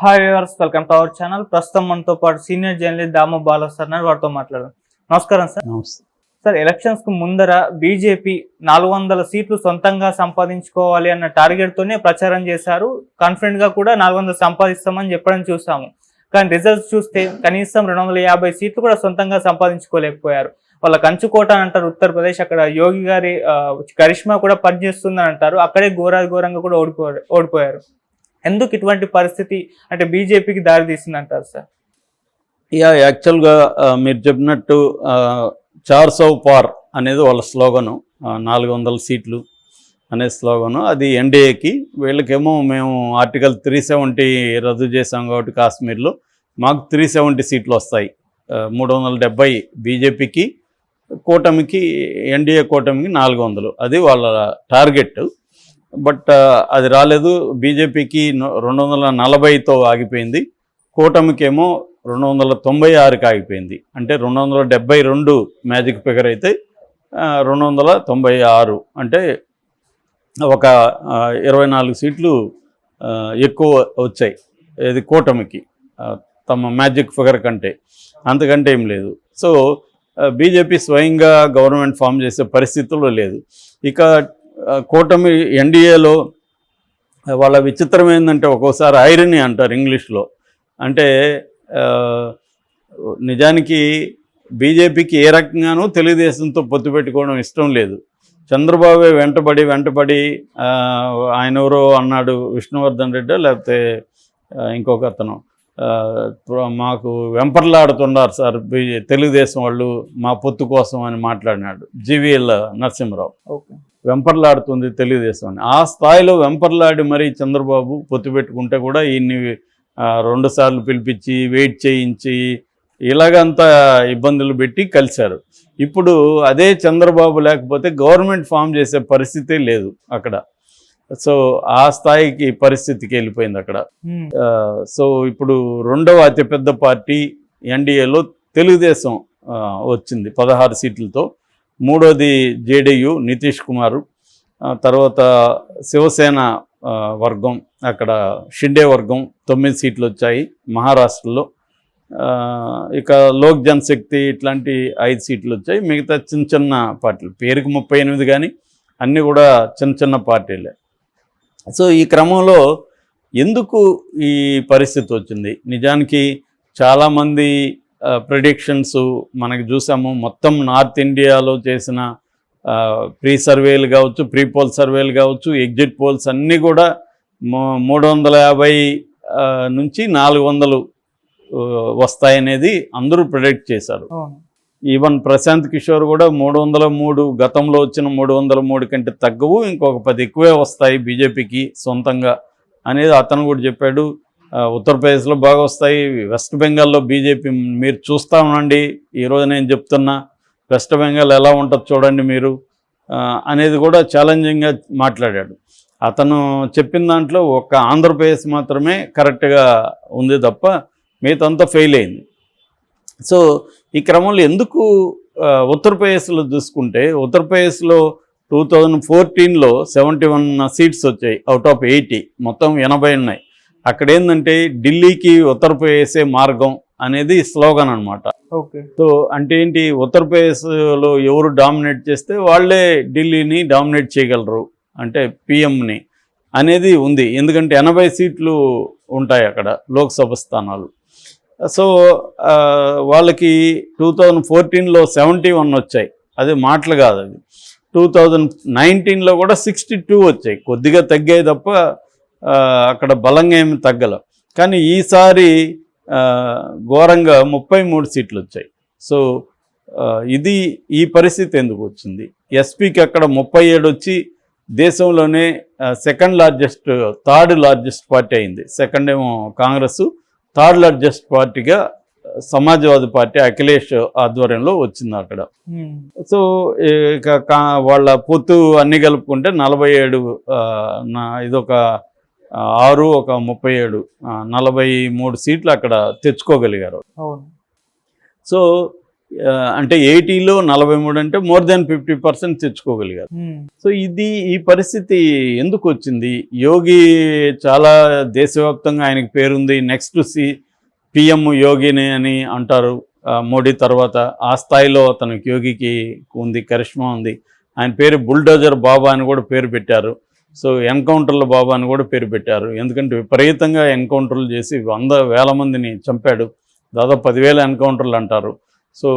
Hi viewers welcome to our channel ప్రస్తుతం మనతో పాటు senior journalist Damu Bala sir ఉన్నారు. వారితో మాట్లాడదాం. నమస్కారం సార్ నమస్తే. సార్ ఎలక్షన్స్కు ముందర బీజేపీ నాలుగు వందల సీట్లు సొంతంగా సంపాదించుకోవాలి అన్న టార్గెట్ తోనే ప్రచారం చేశారు. కాన్ఫిడెంట్గా కూడా నాలుగు వందలు సంపాదిస్తామని చెప్పడం చూసాము. కానీ రిజల్ట్స్ చూస్తే కనీసం రెండు వందల యాభై సీట్లు కూడా సొంతంగా సంపాదించుకోలేకపోయారు. వాళ్ళ కంచుకోట అని అంటారు ఉత్తరప్రదేశ్. అక్కడ యోగి గారి కరిష్మా కూడా పనిచేస్తుందని అంటారు. అక్కడే ఘోర ఘోరంగా కూడా ఓడిపోయారు. ఓడిపోయారు. ఎందుకు ఇటువంటి పరిస్థితి అంటే బీజేపీకి దారి తీసిందంటారు సార్? యా యాక్చువల్గా మీరు చెప్పినట్టు చార్స్ చార్ సౌ పార్ అనేది వాళ్ళ స్లోగను నాలుగు వందల సీట్లు అనే స్లోగను. అది ఎన్డీఏకి. వీళ్ళకేమో మేము ఆర్టికల్ త్రీ సెవెంటీ రద్దు చేసాం కాబట్టి కాశ్మీర్లో. మాకు త్రీ సెవెంటీ సీట్లు వస్తాయి. మూడు వందల డెబ్బై బీజేపీకి కూటమికి ఎన్డీఏ కూటమికి నాలుగు వందలు. అది వాళ్ళ టార్గెట్ బట్ అది రాలేదు. బీజేపీకి రెండు వందల నలభైతో ఆగిపోయింది. కూటమికేమో రెండు వందల తొంభై ఆరుకి ఆగిపోయింది. అంటే రెండు వందల డెబ్బై రెండు మ్యాజిక్ ఫిగర్ అయితే రెండు వందల తొంభై ఆరు అంటే ఒక ఇరవై నాలుగు సీట్లు ఎక్కువ వచ్చాయి. ఇది కూటమికి తమ మ్యాజిక్ ఫిగర్ కంటే. అంతకంటే ఏం లేదు. సో బీజేపీ స్వయంగా గవర్నమెంట్ ఫామ్ చేసే పరిస్థితుల్లో లేదు. ఇక కూటమి ఎన్డీఏలో వాళ్ళ విచిత్రం ఏంటంటే ఒక్కోసారి ఐరనీ అంటారు ఇంగ్లీష్లో. అంటే నిజానికి బీజేపీకి ఏ రకంగానూ తెలుగుదేశంతో పొత్తు పెట్టుకోవడం ఇష్టం లేదు. చంద్రబాబు వెంటబడి వెంటబడి ఆయన ఎవరో అన్నాడు విష్ణువర్ధన్ రెడ్డి లేకపోతే ఇంకొక అతను మాకు వెంపర్లాడుతున్నారు సార్. తెలుగుదేశం వాళ్ళు మా పొత్తు కోసం అని మాట్లాడినాడు జీవీఎల్ నరసింహరావు. వెంపర్లాడుతుంది తెలుగుదేశం అని. ఆ స్థాయిలో వెంపర్లాడి మరీ చంద్రబాబు పొత్తు పెట్టుకుంటే కూడా ఈయన్ని ఆ, రెండు సార్లు పిలిపించి వెయిట్ చేయించి ఇలాగంతా ఇబ్బందులు పెట్టి కలిశారు. ఇప్పుడు అదే చంద్రబాబు లేకపోతే గవర్నమెంట్ ఫామ్ చేసే పరిస్థితే లేదు అక్కడ. సో ఆ స్థాయికి పరిస్థితికి వెళ్ళిపోయింది అక్కడ. సో ఇప్పుడు రెండవ అతిపెద్ద పార్టీ ఎన్డీఏలో తెలుగుదేశం వచ్చింది పదహారు సీట్లతో. మూడోది జేడీయూ నితీష్ కుమార్. తర్వాత శివసేన వర్గం అక్కడ షిండే వర్గం తొమ్మిది సీట్లు వచ్చాయి మహారాష్ట్రలో. ఇక లోక్ జనశక్తి ఇట్లాంటి ఐదు సీట్లు వచ్చాయి. మిగతా చిన్న చిన్న పార్టీలు పేరుకి ముప్పై ఎనిమిది కానీ అన్నీ కూడా చిన్న చిన్న పార్టీలే. సో ఈ క్రమంలో ఎందుకు ఈ పరిస్థితి వచ్చింది? నిజానికి చాలామంది ప్రిడిక్షన్స్ మనకు చూసాము. మొత్తం నార్త్ ఇండియాలో చేసిన ప్రీ సర్వేలు కావచ్చు ప్రీ పోల్ సర్వేలు కావచ్చు ఎగ్జిట్ పోల్స్ అన్నీ కూడా మూడు వందల యాభై నుంచి నాలుగు వందలు వస్తాయనేది అందరూ ప్రొడక్ట్ చేశారు. ఈవెన్ ప్రశాంత్ కిషోర్ కూడా మూడు వందల మూడు గతంలో వచ్చిన మూడు వందల మూడు కంటే తగ్గవు ఇంకొక పది ఎక్కువే వస్తాయి బీజేపీకి సొంతంగా అనేది అతను కూడా చెప్పాడు. ఉత్తరప్రదేశ్లో బాగా వస్తాయి వెస్ట్ బెంగాల్లో బీజేపీ మీరు చూస్తా ఉండండి ఈరోజు నేను చెప్తున్నా వెస్ట్ బెంగాల్ ఎలా ఉంటుంది చూడండి మీరు అనేది కూడా ఛాలెంజింగ్గా మాట్లాడాడు. అతను చెప్పిన దాంట్లో ఒక ఆంధ్రప్రదేశ్ మాత్రమే కరెక్ట్గా ఉంది తప్ప మిగతంతా ఫెయిల్ అయింది. సో ఈ క్రమంలో ఎందుకు ఉత్తరప్రదేశ్లో చూసుకుంటే ఉత్తరప్రదేశ్లో టూ థౌజండ్ ఫోర్టీన్లో సెవెంటీ వన్ సీట్స్ వచ్చాయి అవుట్ ఆఫ్ ఎయిటీ. మొత్తం ఎనభై ఉన్నాయి. అక్కడ ఏంటంటే ఢిల్లీకి ఉత్తరప్రదేశే మార్గం అనేది స్లోగన్ అనమాట ఓకే. సో అంటే ఏంటి ఉత్తరప్రదేశ్లో ఎవరు డామినేట్ చేస్తే వాళ్ళే ఢిల్లీని డామినేట్ చేయగలరు అంటే పిఎంని అనేది ఉంది. ఎందుకంటే ఎనభై సీట్లు ఉంటాయి అక్కడ లోక్సభ స్థానాలు. సో వాళ్ళకి టూ థౌజండ్ ఫోర్టీన్లో సెవెంటీ వన్ వచ్చాయి. అది మాటలు కాదు అది టూ థౌజండ్ నైన్టీన్లో కూడా సిక్స్టీ టూ వచ్చాయి. కొద్దిగా తగ్గాయి తప్ప అక్కడ బలంగా ఏమి తగ్గల. కానీ ఈసారి ఘోరంగా ముప్పై మూడు సీట్లు వచ్చాయి. సో ఇది ఈ పరిస్థితి ఎందుకు వచ్చింది? ఎస్పీకి అక్కడ ముప్పై ఏడు వచ్చి దేశంలోనే second largest third largest party అయింది. సెకండ్ ఏమో కాంగ్రెస్ థర్డ్ లార్జెస్ట్ పార్టీగా సమాజ్వాదీ పార్టీ అఖిలేష్ ఆధ్వర్యంలో వచ్చింది అక్కడ. హ్మ్. సో ఇక వాళ్ళ పొత్తు అన్ని కలుపుకుంటే నలభై ఏడు ఇదొక ఆరు ఒక ముప్పై ఏడు నలభై మూడు సీట్లు అక్కడ తెచ్చుకోగలిగారు. సో అంటే ఎయిటీలో నలభై మూడు అంటే మోర్ దాన్ ఫిఫ్టీ పర్సెంట్ తెచ్చుకోగలిగారు. సో ఇది ఈ పరిస్థితి ఎందుకు వచ్చింది? యోగి చాలా దేశవ్యాప్తంగా ఆయనకి పేరుంది. నెక్స్ట్ సి పిఎం యోగిని అని అంటారు. మోడీ తర్వాత ఆ స్థాయిలో అతనికి యోగికి ఉంది కరిష్మా ఉంది. ఆయన పేరు బుల్డోజర్ బాబా అని కూడా పేరు పెట్టారు. సో ఎన్కౌంటర్ల బాబా అని కూడా పేరు పెట్టారు. ఎందుకంటే విపరీతంగా ఎన్కౌంటర్లు చేసి వంద వేల మందిని చంపాడు. దాదాపు పదివేల ఎన్కౌంటర్లు అంటారు. సో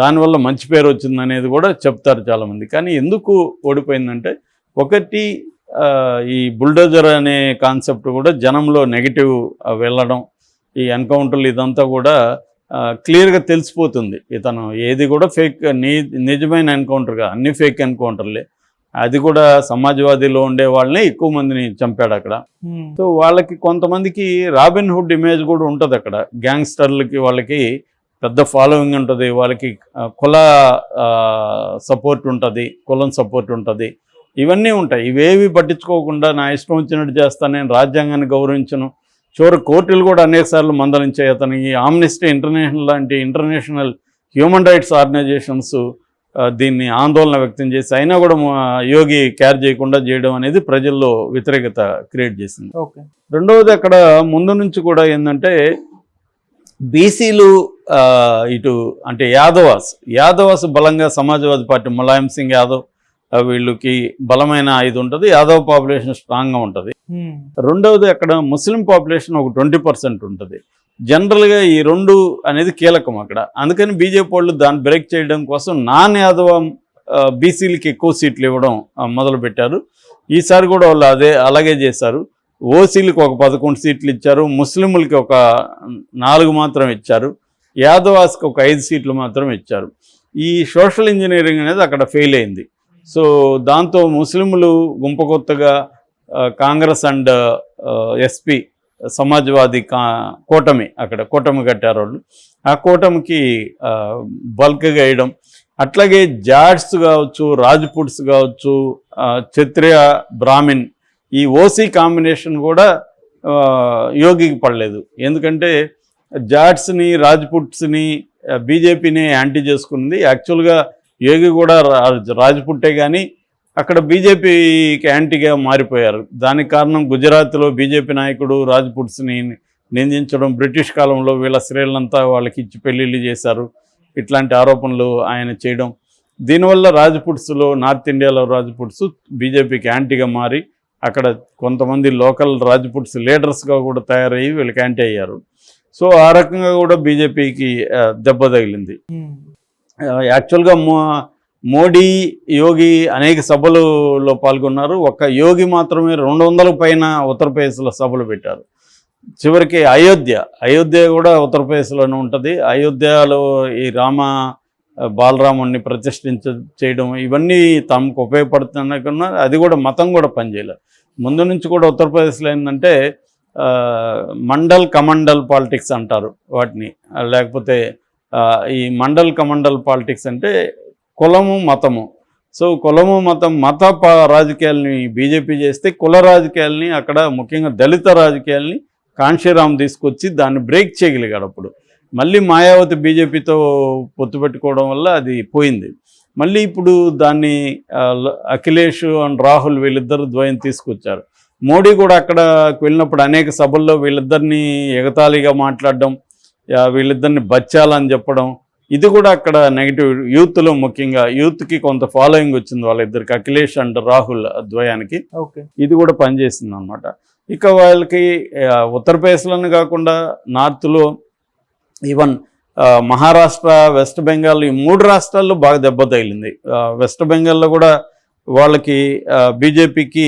దానివల్ల మంచి పేరు వచ్చింది అనేది కూడా చెప్తారు చాలామంది. కానీ ఎందుకు ఓడిపోయిందంటే ఒకటి ఈ బుల్డోజర్ అనే కాన్సెప్ట్ కూడా జనంలో నెగిటివ్ వెళ్ళడం ఈ ఎన్కౌంటర్లు ఇదంతా కూడా క్లియర్గా తెలిసిపోతుంది. ఇతను ఏది కూడా ఫేక్ నిజమైన ఎన్కౌంటర్గా అన్ని ఫేక్ ఎన్కౌంటర్లే. అది కూడా సమాజ్వాదీలో ఉండే వాళ్ళని ఎక్కువ మందిని చంపాడు అక్కడ. సో వాళ్ళకి కొంతమందికి రాబిన్ హుడ్ ఇమేజ్ కూడా ఉంటుంది అక్కడ గ్యాంగ్స్టర్లకి వాళ్ళకి పెద్ద ఫాలోయింగ్ ఉంటుంది. వాళ్ళకి కుల సపోర్ట్ ఉంటుంది. కులం సపోర్ట్ ఉంటుంది. ఇవన్నీ ఉంటాయి. ఇవేవి పట్టించుకోకుండా నా ఇష్టం వచ్చినట్టు చేస్తాను నేను రాజ్యాంగాన్ని గౌరవించను. చివరి కోర్టులు కూడా అనేకసార్లు మందలించాయి. అతనికి ఆమ్నెస్టీ ఇంటర్నేషనల్ లాంటి ఇంటర్నేషనల్ హ్యూమన్ రైట్స్ ఆర్గనైజేషన్స్ దీన్ని ఆందోళన వ్యక్తం చేసి అయినా కూడా యోగి కేర్ చేయకుండా చేయడం అనేది ప్రజల్లో వ్యతిరేకత క్రియేట్ చేసింది. ఓకే. రెండవది అక్కడ ముందు నుంచి కూడా ఏంటంటే బీసీలు ఇటు అంటే యాదవాస్ యాదవాస్ బలంగా సమాజ్వాదీ పార్టీ ములాయం సింగ్ యాదవ్ వీళ్ళకి బలమైన ఇది ఉంటుంది. యాదవ్ పాపులేషన్ స్ట్రాంగ్గా ఉంటుంది. రెండవది అక్కడ ముస్లిం పాపులేషన్ ఒక ట్వంటీ పర్సెంట్ ఉంటుంది. జనరల్గా ఈ రెండు అనేది కీలకం అక్కడ. అందుకని బీజేపీ వాళ్ళు దాన్ని బ్రేక్ చేయడం కోసం నాన్ యాదవ బీసీలకి ఎక్కువ సీట్లు ఇవ్వడం మొదలుపెట్టారు. ఈసారి కూడా వాళ్ళు అదే అలాగే చేశారు. ఓసీలకు ఒక పదకొండు సీట్లు ఇచ్చారు ముస్లింలకి ఒక నాలుగు మాత్రం ఇచ్చారు యాదవాస్కి ఒక ఐదు సీట్లు మాత్రం ఇచ్చారు. ఈ సోషల్ ఇంజనీరింగ్ అనేది అక్కడ ఫెయిల్ అయింది. సో దాంతో ముస్లింలు గుంపకొత్తగా కాంగ్రెస్ అండ్ ఎస్పీ సమాజ్వాదీ కా కూటమి అక్కడ కూటమి కట్టారు వాళ్ళు ఆ కూటమికి బల్క్గా వేయడం అట్లాగే జాడ్స్ కావచ్చు రాజ్పుట్స్ కావచ్చు క్షత్రియ బ్రాహ్మిన్ ఈ ఓసీ కాంబినేషన్ కూడా యోగికి పడలేదు. ఎందుకంటే జాట్స్ని రాజ్పుట్స్ని బీజేపీని యాంటీ చేసుకుంది. యాక్చువల్గా యోగి కూడా రా- రాజ్పుట్టే కానీ అక్కడ బీజేపీకి యాంటీగా మారిపోయారు. దానికి కారణం గుజరాత్లో బీజేపీ నాయకుడు రాజ్పుట్స్ని నిందించడం బ్రిటిష్ కాలంలో వీళ్ళ స్త్రీలంతా వాళ్ళకి ఇచ్చి పెళ్ళిళ్ళు చేశారు. ఇట్లాంటి ఆరోపణలు ఆయన చేయడం. దీనివల్ల రాజ్పుట్స్లో నార్త్ ఇండియాలో రాజ్పుట్స్ బీజేపీకి యాంటీగా మారి అక్కడ కొంతమంది లోకల్ రాజ్పుట్స్ లీడర్స్గా కూడా తయారయ్యి వీళ్ళకి యాంటీ అయ్యారు. సో ఆ రకంగా కూడా బీజేపీకి దెబ్బ తగిలింది. ఆ, యాక్చువల్గా మో మోడీ యోగి అనేక సభలలో పాల్గొన్నారు. ఒక్క యోగి మాత్రమే రెండు వందల పైన ఉత్తరప్రదేశ్లో సభలు పెట్టారు. చివరికి అయోధ్య అయోధ్య కూడా ఉత్తరప్రదేశ్లోనే ఉంటుంది. అయోధ్యలో ఈ రామ బాలరాముడిని ప్రతిష్ఠించ చేయడం ఇవన్నీ తమకు ఉపయోగపడుతున్నాయి కన్నా అది కూడా మతం కూడా పనిచేయలేదు. ముందు నుంచి కూడా ఉత్తరప్రదేశ్లో ఏంటంటే మండల్ కమండల్ పాలిటిక్స్ అంటారు వాటిని. లేకపోతే ఈ మండల్ కమండల్ పాలిటిక్స్ అంటే కులము మతము. సో కులము మతం మత రాజకీయాలని రాజకీయాల్ని బీజేపీ చేస్తే కుల రాజకీయాలని అక్కడ ముఖ్యంగా దళిత రాజకీయాల్ని కాంశీరామ్ తీసుకొచ్చి దాన్ని బ్రేక్ చేయగలిగాడు అప్పుడు. మళ్ళీ మాయావతి బీజేపీతో పొత్తు పెట్టుకోవడం వల్ల అది పోయింది. మళ్ళీ ఇప్పుడు దాన్ని అఖిలేష్ అండ్ రాహుల్ వీళ్ళిద్దరు ద్వయం తీసుకొచ్చారు. మోడీ కూడా అక్కడకు వెళ్ళినప్పుడు అనేక సభల్లో వీళ్ళిద్దరిని ఎగతాళిగా మాట్లాడడం వీళ్ళిద్దరిని బచ్చాలని చెప్పడం ఇది కూడా అక్కడ నెగిటివ్ యూత్లో ముఖ్యంగా యూత్కి కొంత ఫాలోయింగ్ వచ్చింది వాళ్ళిద్దరికి అఖిలేష్ అండ్ రాహుల్ ద్వయానికి. ఓకే. ఇది కూడా పనిచేసింది అనమాట ఇక వాళ్ళకి ఉత్తరప్రదేశ్లోనే కాకుండా నార్త్లో ఈవెన్ మహారాష్ట్ర వెస్ట్ బెంగాల్ ఈ మూడు రాష్ట్రాల్లో బాగా దెబ్బ తగిలింది. వెస్ట్ బెంగాల్లో కూడా వాళ్ళకి బీజేపీకి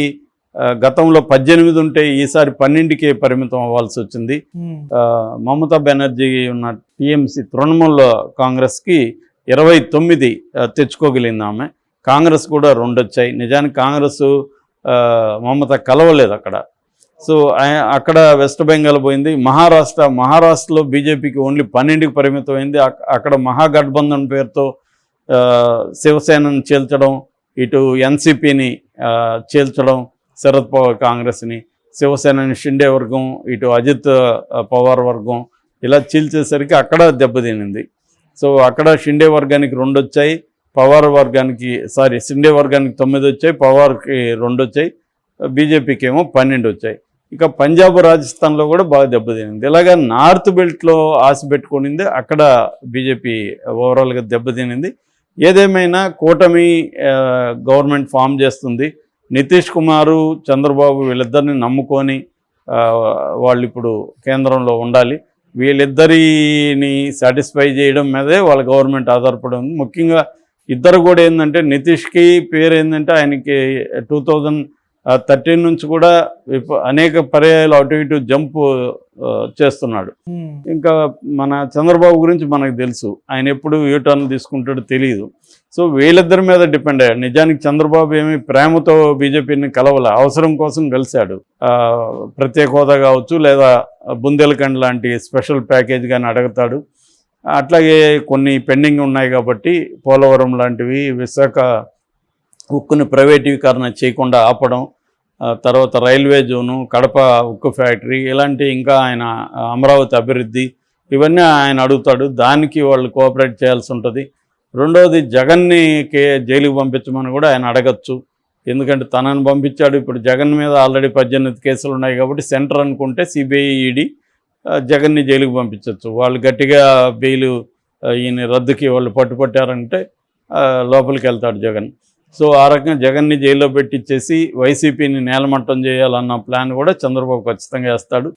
గతంలో పద్దెనిమిది ఉంటే ఈసారి పన్నెండుకే పరిమితం అవ్వాల్సి వచ్చింది. మమతా బెనర్జీ ఉన్న టీఎంసీ తృణమూల్ కాంగ్రెస్కి ఇరవై తొమ్మిది తెచ్చుకోగలిగింది ఆమె. కాంగ్రెస్ కూడా రెండు వచ్చాయి. నిజానికి కాంగ్రెస్ మమత కలవలేదు అక్కడ. సో అక్కడ వెస్ట్ బెంగాల్ పోయింది. మహారాష్ట్ర మహారాష్ట్రలో బీజేపీకి ఓన్లీ పన్నెండుకి పరిమితమైంది. అక్కడ మహాగఠబంధన్ పేరుతో శివసేనను చేల్చడం ఇటు ఎన్సిపిని చేల్చడం శరద్ పవార్ కాంగ్రెస్ని శివసేనని షిండే వర్గం ఇటు అజిత్ పవార్ వర్గం ఇలా చీల్చేసరికి అక్కడ దెబ్బతినింది సో అక్కడ షిండే వర్గానికి రెండు వచ్చాయి పవార్ వర్గానికి సారీ షిండే వర్గానికి తొమ్మిది వచ్చాయి పవార్కి రెండు వచ్చాయి బీజేపీకి ఏమో పన్నెండు వచ్చాయి. ఇక పంజాబ్ రాజస్థాన్లో కూడా బాగా దెబ్బతినింది. ఇలాగా నార్త్ బెల్ట్లో ఆశ పెట్టుకునింది అక్కడ బీజేపీ ఓవరాల్గా దెబ్బతినింది. ఏదేమైనా కూటమి గవర్నమెంట్ ఫామ్ చేస్తుంది. నితీష్ కుమారు చంద్రబాబు వీళ్ళిద్దరిని నమ్ముకొని వాళ్ళు ఇప్పుడు కేంద్రంలో ఉండాలి. వీళ్ళిద్దరిని సాటిస్ఫై చేయడం మీదే వాళ్ళ గవర్నమెంట్ ఆధారపడి ఉంది. ముఖ్యంగా ఇద్దరు కూడా ఏంటంటే నితీష్కి పేరు ఏంటంటే ఆయనకి టూ థౌజండ్ థర్టీన్ నుంచి కూడా అనేక పర్యాయాలు అటు ఇటు జంప్ చేస్తున్నాడు. ఉమ్, ఇంకా మన చంద్రబాబు గురించి మనకు తెలుసు. ఆయన ఎప్పుడు ఏ టర్న్ తీసుకుంటాడో తెలియదు సో వీళ్ళిద్దరి మీద డిపెండ్ అయ్యాడు. నిజానికి చంద్రబాబు ఏమి ప్రేమతో బీజేపీని కలవల. అవసరం కోసం కలిశాడు. ఆ, ప్రత్యేక హోదా కావచ్చు లేదా బుందేల్ఖండ్ లాంటి స్పెషల్ ప్యాకేజ్ కానీ అడుగుతాడు. అట్లాగే కొన్ని పెండింగ్ ఉన్నాయి కాబట్టి పోలవరం లాంటివి విశాఖ ఉక్కుని ప్రైవేటీకరణ చేయకుండా ఆపడం తర్వాత రైల్వే జోను కడప ఉక్కు ఫ్యాక్టరీ ఇలాంటి ఇంకా ఆయన అమరావతి అభివృద్ధి ఇవన్నీ ఆయన అడుగుతాడు. దానికి వాళ్ళు కోఆపరేట్ చేయాల్సి ఉంటుంది. రెండవది జగన్ని కే జైలుకి పంపించమని కూడా ఆయన అడగచ్చు. ఎందుకంటే తనని పంపించాడు. ఇప్పుడు జగన్ మీద ఆల్రెడీ పద్దెనిమిది కేసులు ఉన్నాయి కాబట్టి సెంటర్ అనుకుంటే సిబిఐ ఈడీ జగన్ని జైలుకి పంపించవచ్చు వాళ్ళు గట్టిగా బెయిల్ ఈయన రద్దుకి వాళ్ళు పట్టుపట్టారంటే లోపలికి వెళ్తాడు జగన్. సో ఆ రకంగా జగన్ని జైల్లో పెట్టించేసి వైసీపీని నేలమట్టం చేయాలన్న ప్లాన్ కూడా చంద్రబాబు ఖచ్చితంగా వేస్తాడు.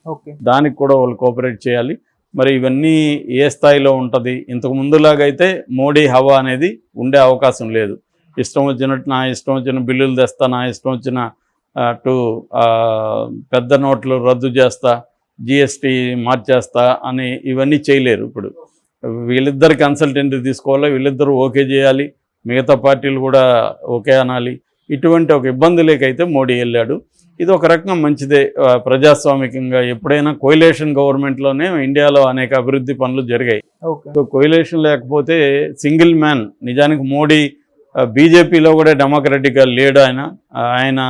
దానికి కూడా వాళ్ళు కోఆపరేట్ చేయాలి. మరి ఇవన్నీ ఏ స్థాయిలో ఉంటుంది? ఇంతకు ముందులాగా అయితే మోడీ హవా అనేది ఉండే అవకాశం లేదు. ఇష్టం వచ్చినట్టు నా ఇష్టం వచ్చిన బిల్లులు తెస్తా నా ఇష్టం వచ్చిన టు పెద్ద నోట్లు రద్దు చేస్తా జిఎస్టీ మార్చేస్తా అని ఇవన్నీ చేయలేరు ఇప్పుడు. వీళ్ళిద్దరు కన్సల్టెంట్ తీసుకోవాలి? వీళ్ళిద్దరూ ఓకే చేయాలి. మిగతా పార్టీలు కూడా ఓకే అనాలి. ఇటువంటి ఒక ఇబ్బంది లేకైతే మోడీ వెళ్ళాడు. ఇది ఒక రకంగా మంచిదే. ప్రజాస్వామికంగా ఎప్పుడైనా కోయిలేషన్ గవర్నమెంట్లోనే ఇండియాలో అనేక అభివృద్ధి పనులు జరిగాయి. సో కోయిలేషన్ లేకపోతే సింగిల్ మ్యాన్ నిజానికి మోడీ బీజేపీలో కూడా డెమోక్రటిక్గా లేడు ఆయన. ఆయన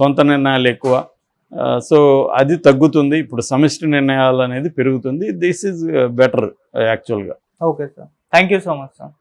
సొంత నిర్ణయాలు ఎక్కువ. సో అది తగ్గుతుంది. ఇప్పుడు సమిష్టి నిర్ణయాలు అనేది పెరుగుతుంది. దిస్ ఈజ్ బెటర్ యాక్చువల్గా okay sir. Thank you so much sir